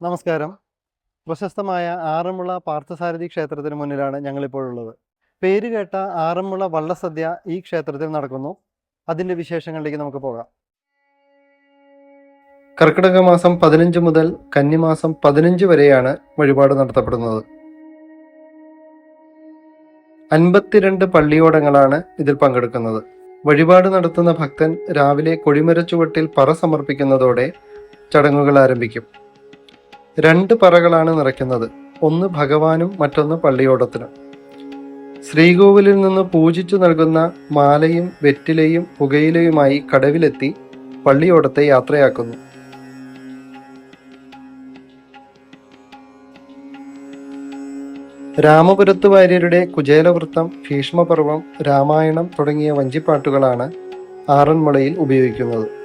നമസ്കാരം. പ്രശസ്തമായ ആറന്മുള പാർത്ഥസാരഥി ക്ഷേത്രത്തിന് മുന്നിലാണ് ഞങ്ങളിപ്പോഴുള്ളത്. പേര് കേട്ട ആറന്മുള വള്ളസദ്യ ഈ ക്ഷേത്രത്തിൽ നടക്കുന്നു. അതിന്റെ വിശേഷങ്ങളിലേക്ക് നമുക്ക് പോകാം. കർക്കിടക മാസം പതിനഞ്ച് മുതൽ കന്നിമാസം പതിനഞ്ച് വരെയാണ് വഴിപാട് നടത്തപ്പെടുന്നത്. അൻപത്തിരണ്ട് പള്ളിയോടങ്ങളാണ് ഇതിൽ പങ്കെടുക്കുന്നത്. വഴിപാട് നടത്തുന്ന ഭക്തൻ രാവിലെ കൊടിമരച്ചുവട്ടിൽ പറ സമർപ്പിക്കുന്നതോടെ ചടങ്ങുകൾ ആരംഭിക്കും. രണ്ട് പറകളാണ് നിറയ്ക്കുന്നത്. ഒന്ന് ഭഗവാനും മറ്റൊന്ന് പള്ളിയോടത്തിനും. ശ്രീകോവിലിൽ നിന്ന് പൂജിച്ചു നൽകുന്ന മാലയും വെറ്റിലയും പുകയിലയുമായി കടവിലെത്തി പള്ളിയോടത്തെ യാത്രയാക്കുന്നു. രാമപുരത്ത് വാര്യരുടെ കുചേലവൃത്തം ഭീഷ്മപർവം രാമായണം തുടങ്ങിയ വഞ്ചിപ്പാട്ടുകളാണ് ആറന്മുളയിൽ ഉപയോഗിക്കുന്നത്.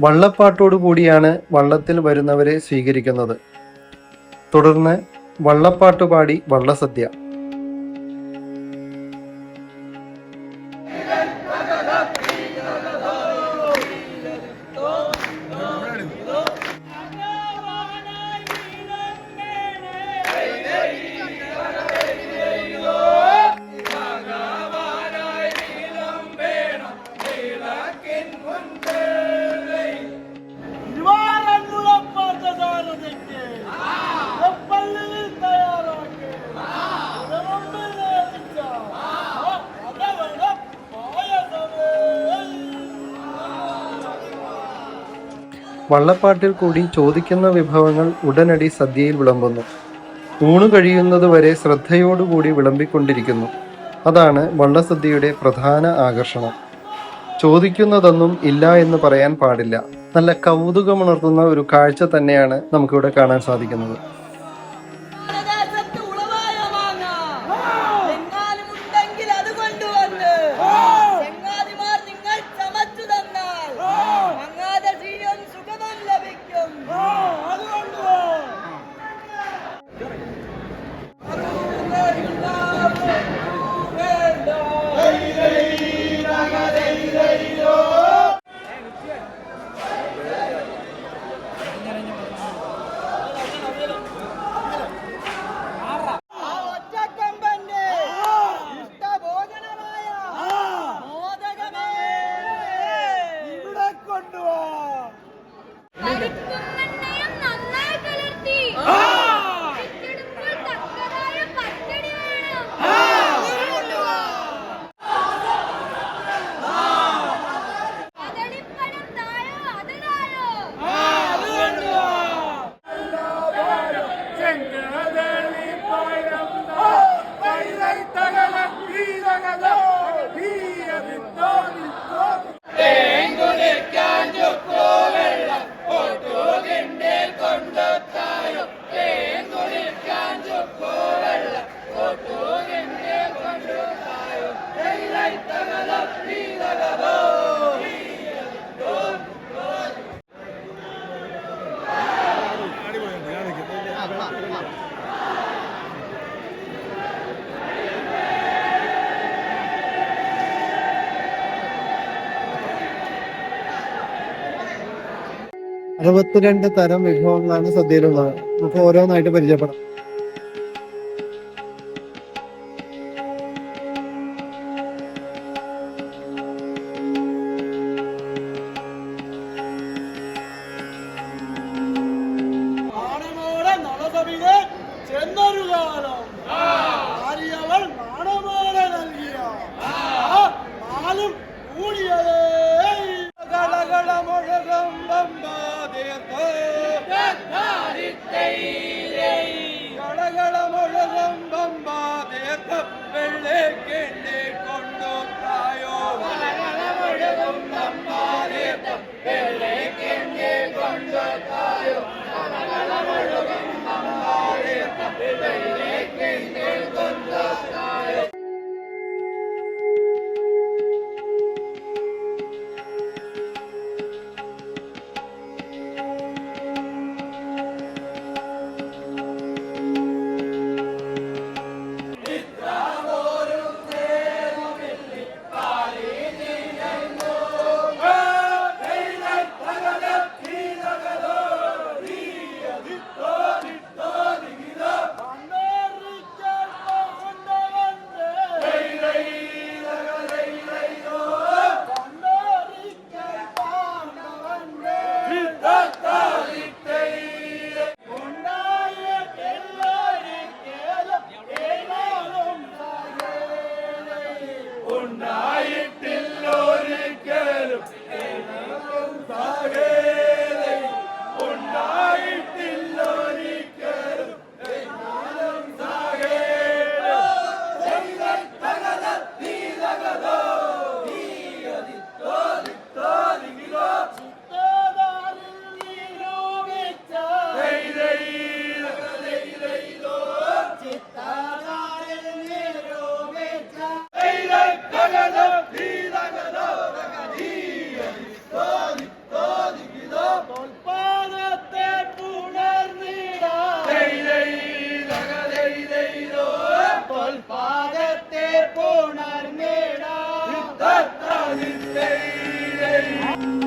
വള്ളപ്പാട്ടോടു കൂടിയാണ് വള്ളത്തിൽ വരുന്നവരെ സ്വീകരിക്കുന്നത്. തുടർന്ന് വള്ളപ്പാട്ട് പാടി വള്ളസദ്യ. വള്ളപ്പാട്ടിൽ കൂടി ചോദിക്കുന്ന വിഭവങ്ങൾ ഉടനടി സദ്യയിൽ വിളമ്പുന്നു. ഊണു കഴിയുന്നതുവരെ ശ്രദ്ധയോടുകൂടി വിളമ്പിക്കൊണ്ടിരിക്കുന്നു. അതാണ് വള്ളസദ്യയുടെ പ്രധാന ആകർഷണം. ചോദിക്കുന്നതൊന്നും ഇല്ല എന്ന് പറയാൻ പാടില്ല. നല്ല കൗതുകമുണർത്തുന്ന ഒരു കാഴ്ച തന്നെയാണ് നമുക്കിവിടെ കാണാൻ സാധിക്കുന്നത്. Bitcoin. അറുപത്തിരണ്ട് തരം വിഭവങ്ങളാണ് സദ്യയിലുള്ളത്. നമുക്ക് ഓരോന്നായിട്ട് പരിചയപ്പെടാം. aí!